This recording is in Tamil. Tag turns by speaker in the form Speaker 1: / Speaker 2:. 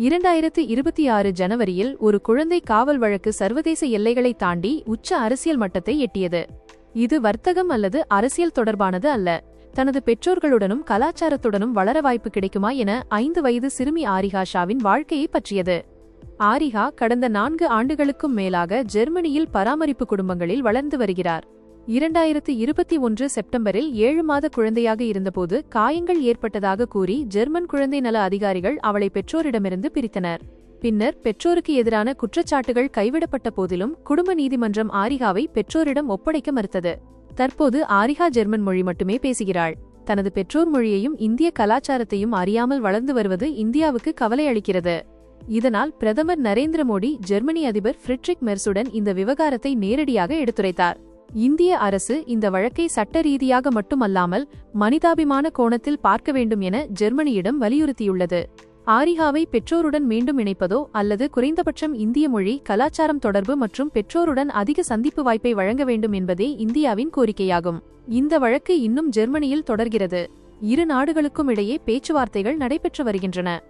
Speaker 1: இரண்டாயிரத்து இருபத்தி ஆறு ஜனவரியில் ஒரு குழந்தை காவல் வழக்கு சர்வதேச எல்லைகளை தாண்டி உச்ச அரசியல் மட்டத்தை எட்டியது. இது வர்த்தகம் அல்லது அரசியல் தொடர்பானது அல்ல. தனது பெற்றோர்களுடனும் கலாச்சாரத்துடனும் வளர வாய்ப்பு கிடைக்குமா என ஐந்து வயது சிறுமி ஆரிகா ஷாவின் வாழ்க்கையை பற்றியது. ஆரிகா கடந்த நான்கு ஆண்டுகளுக்கும் மேலாக ஜெர்மனியில் பராமரிப்பு குடும்பங்களில் வளர்ந்து வருகிறார். இரண்டாயிரத்து இருபத்தி ஒன்று செப்டம்பரில் ஏழு மாத குழந்தையாக இருந்தபோது காயங்கள் ஏற்பட்டதாக கூறி ஜெர்மன் குழந்தை நல அதிகாரிகள் அவளை பெற்றோரிடமிருந்து பிரித்தனர். பின்னர் பெற்றோருக்கு எதிரான குற்றச்சாட்டுகள் கைவிடப்பட்ட போதிலும் குடும்ப நீதிமன்றம் ஆரிகாவை பெற்றோரிடம் ஒப்படைக்க மறுத்தது. தற்போது ஆரிகா ஜெர்மன் மொழி மட்டுமே பேசுகிறாள். தனது பெற்றோர் மொழியையும் இந்திய கலாச்சாரத்தையும் அறியாமல் வளர்ந்து வருவது இந்தியாவுக்கு கவலை அளிக்கிறது. இதனால் பிரதமர் நரேந்திர மோடி ஜெர்மனி அதிபர் ஃபிரிட்ரிக் மெர்சுடன் இந்த விவகாரத்தை நேரடியாக எடுத்துரைத்தார். இந்திய அரசு இந்த வழக்கை சட்ட ரீதியாக மட்டுமல்லாமல் மனிதாபிமான கோணத்தில் பார்க்க வேண்டும் என ஜெர்மனியிடம் வலியுறுத்தியுள்ளது. ஆரிகாவை பெற்றோருடன் மீண்டும் இணைப்பதோ அல்லது குறைந்தபட்சம் இந்திய மொழி கலாச்சாரம் தொடர்பு மற்றும் பெற்றோருடன் அதிக சந்திப்பு வாய்ப்பை வழங்க வேண்டும் என்பதே இந்தியாவின் கோரிக்கையாகும். இந்த வழக்கு இன்னும் ஜெர்மனியில் தொடர்கிறது. இரு நாடுகளுக்கும் இடையே பேச்சுவார்த்தைகள் நடைபெற்று வருகின்றன.